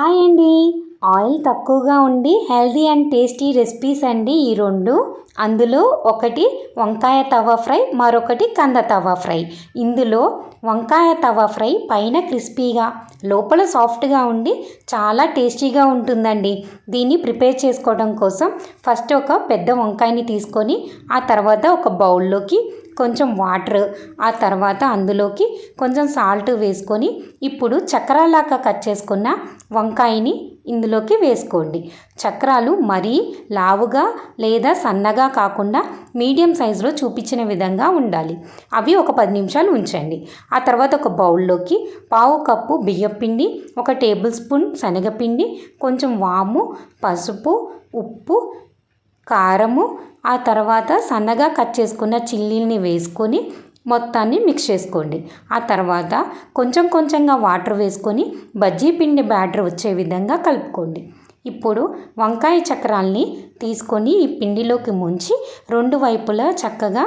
Hi అండి. Oil తక్కువగా ఉండి హెల్దీ అండ్ టేస్టీ రెసిపీస్ అండి ఈ రెండు. అందులో ఒకటి వంకాయ తవా ఫ్రై మరొకటి కంద తవా ఫ్రై. ఇందులో వంకాయ తవా ఫ్రై పైన క్రిస్పీగా లోపల సాఫ్ట్గా ఉండి చాలా టేస్టీగా ఉంటుందండి. దీన్ని ప్రిపేర్ చేసుకోవడం కోసం ఫస్ట్ ఒక పెద్ద వంకాయని తీసుకొని ఆ తర్వాత ఒక బౌల్లోకి కొంచెం వాటర్ ఆ తర్వాత అందులోకి కొంచెం సాల్ట్ వేసుకొని ఇప్పుడు చక్రాలాగా కట్ చేసుకున్న వంకాయని ఇందులోకి వేసుకోండి. చక్రాలు మరీ లావుగా లేదా సన్నగా కాకుండా మీడియం సైజులో చూపించిన విధంగా ఉండాలి. అవి ఒక పది నిమిషాలు ఉంచండి. ఆ తర్వాత ఒక బౌల్లోకి పావు కప్పు బియ్యపిండి ఒక టేబుల్ స్పూన్ శనగపిండి కొంచెం వాము పసుపు ఉప్పు కారము ఆ తర్వాత సన్నగా కట్ చేసుకున్న చిల్లీని వేసుకొని మొత్తాన్ని మిక్స్ చేసుకోండి. ఆ తర్వాత కొంచెం కొంచెంగా వాటర్ వేసుకొని బజ్జీ పిండి బ్యాటర్ వచ్చే విధంగా కలుపుకోండి. ఇప్పుడు వంకాయ చక్రాల్ని తీసుకొని ఈ పిండిలోకి ముంచి రెండు వైపులా చక్కగా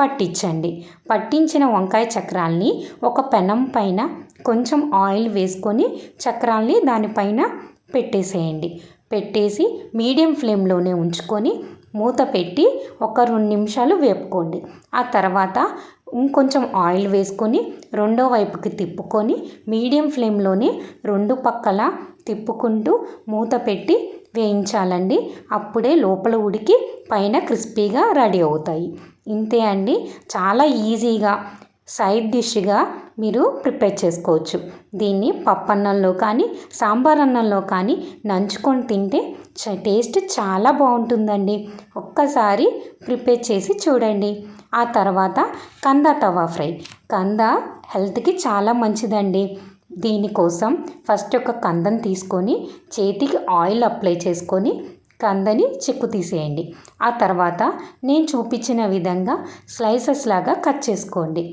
పట్టించండి. పట్టించిన వంకాయ చక్రాల్ని ఒక పెనం పైన కొంచెం ఆయిల్ వేసుకొని చక్రాల్ని దానిపైన పెట్టేసేయండి. పెట్టేసి మీడియం ఫ్లేమ్లోనే ఉంచుకొని మూత పెట్టి ఒక రెండు నిమిషాలు వేపుకోండి. ఆ తర్వాత ఇంకొంచెం ఆయిల్ వేసుకొని రెండో వైపుకి తిప్పుకొని మీడియం ఫ్లేమ్లోనే రెండు పక్కల తిప్పుకుంటూ మూత పెట్టి వేయించాలండి. అప్పుడే లోపల ఉడికి పైన క్రిస్పీగా రెడీ అవుతాయి. ఇంతే అండి. చాలా ఈజీగా సైడ్ డిష్గా మీరు ప్రిపేర్ చేసుకోవచ్చు. దీన్ని పప్పన్నంలో కానీ సాంబార్ అన్నంలో కానీ నంచుకొని తింటే టేస్ట్ చాలా బాగుంటుందండి. ఒక్కసారి ప్రిపేర్ చేసి చూడండి. ఆ తర్వాత కంద తవా ఫ్రై. కంద హెల్త్కి చాలా మంచిదండి. దీనికోసం ఫస్ట్ ఒక కందం తీసుకొని చేతికి ఆయిల్ అప్లై చేసుకొని కందని చిక్కు తీసేయండి. ఆ తర్వాత నేను చూపించిన విధంగా స్లైసెస్ లాగా కట్ చేసుకోండి.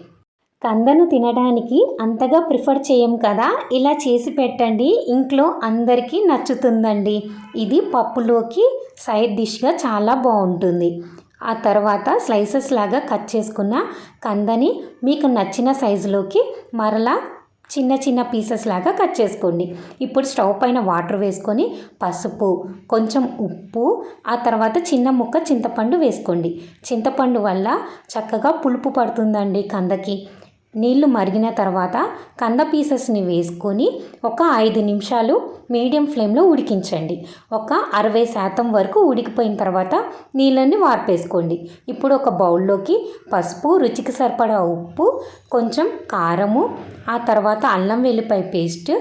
కందను తినడానికి అంతగా ప్రిఫర్ చేయం కదా? ఇలా చేసి పెట్టండి. ఇంట్లో అందరికీ నచ్చుతుందండి. ఇది పప్పులోకి సైడ్ డిష్గా చాలా బాగుంటుంది. ఆ తర్వాత స్లైసెస్ లాగా కట్ చేసుకున్న కందని మీకు నచ్చిన సైజులోకి మరలా చిన్న చిన్న పీసెస్ లాగా కట్ చేసుకోండి. ఇప్పుడు స్టవ్ పైన వాటర్ వేసుకొని పసుపు కొంచెం ఉప్పు ఆ తర్వాత చిన్న ముక్క చింతపండు వేసుకోండి. చింతపండు వల్ల చక్కగా పులుపు పడుతుందండి కందకి. నీళ్ళు మరిగిన తర్వాత కంద పీసెస్ని వేసుకొని ఒక ఐదు నిమిషాలు మీడియం ఫ్లేమ్లో ఉడికించండి. ఒక అరవై శాతం వరకు ఉడికిపోయిన తర్వాత నీళ్ళని వార్పేసుకోండి. ఇప్పుడు ఒక బౌల్లోకి పసుపు రుచికి సరిపడా ఉప్పు కొంచెం కారము ఆ తర్వాత అల్లం వెల్లిపాయ పేస్ట్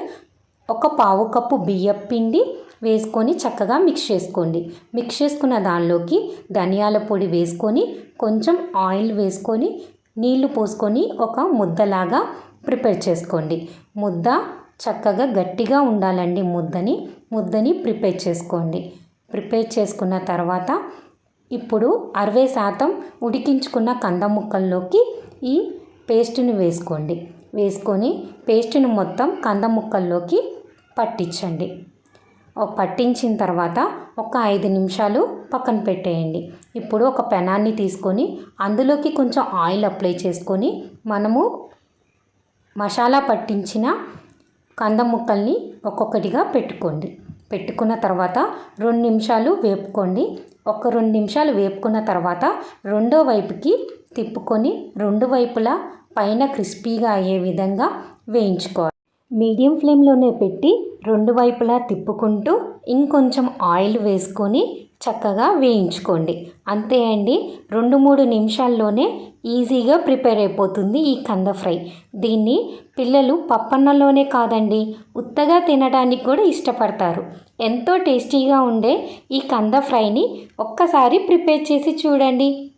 ఒక పావు కప్పు బియ్యం పిండి వేసుకొని చక్కగా మిక్స్ చేసుకోండి. మిక్స్ చేసుకున్న దానిలోకి ధనియాల పొడి వేసుకొని కొంచెం ఆయిల్ వేసుకొని నీళ్ళు పోసుకొని ఒక ముద్దలాగా ప్రిపేర్ చేసుకోండి. ముద్ద చక్కగా గట్టిగా ఉండాలండి ముద్దని. ముద్దని ప్రిపేర్ చేసుకోండి. ప్రిపేర్ చేసుకున్న తర్వాత ఇప్పుడు అరవై శాతం ఉడికించుకున్న కంద ముక్కల్లోకి ఈ పేస్ట్ని వేసుకోండి. వేసుకొని పేస్ట్ని మొత్తం కంద ముక్కల్లోకి పట్టించండి. పట్టించిన తర్వాత ఒక ఐదు నిమిషాలు పక్కన పెట్టేయండి. ఇప్పుడు ఒక పెనాన్ని తీసుకొని అందులోకి కొంచెం ఆయిల్ అప్లై చేసుకొని మనము మసాలా పట్టించిన కంద ముక్కల్ని ఒక్కొక్కటిగా పెట్టుకోండి. పెట్టుకున్న తర్వాత రెండు నిమిషాలు వేపుకోండి. ఒక రెండు నిమిషాలు వేపుకున్న తర్వాత రెండో వైపుకి తిప్పుకొని రెండు వైపులా పైన క్రిస్పీగా అయ్యే విధంగా వేయించుకోవాలి. మీడియం ఫ్లేమ్లోనే పెట్టి రెండు వైపులా తిప్పుకుంటూ ఇంకొంచెం ఆయిల్ వేసుకొని చక్కగా వేయించుకోండి. అంతే అండి. రెండు మూడు నిమిషాల్లోనే ఈజీగా ప్రిపేర్ అయిపోతుంది ఈ కంద ఫ్రై. దీన్ని పిల్లలు పప్పన్నలోనే కాదండి ఉత్తగా తినడానికి కూడా ఇష్టపడతారు. ఎంతో టేస్టీగా ఉండే ఈ కంద ఫ్రైని ఒక్కసారి ప్రిపేర్ చేసి చూడండి.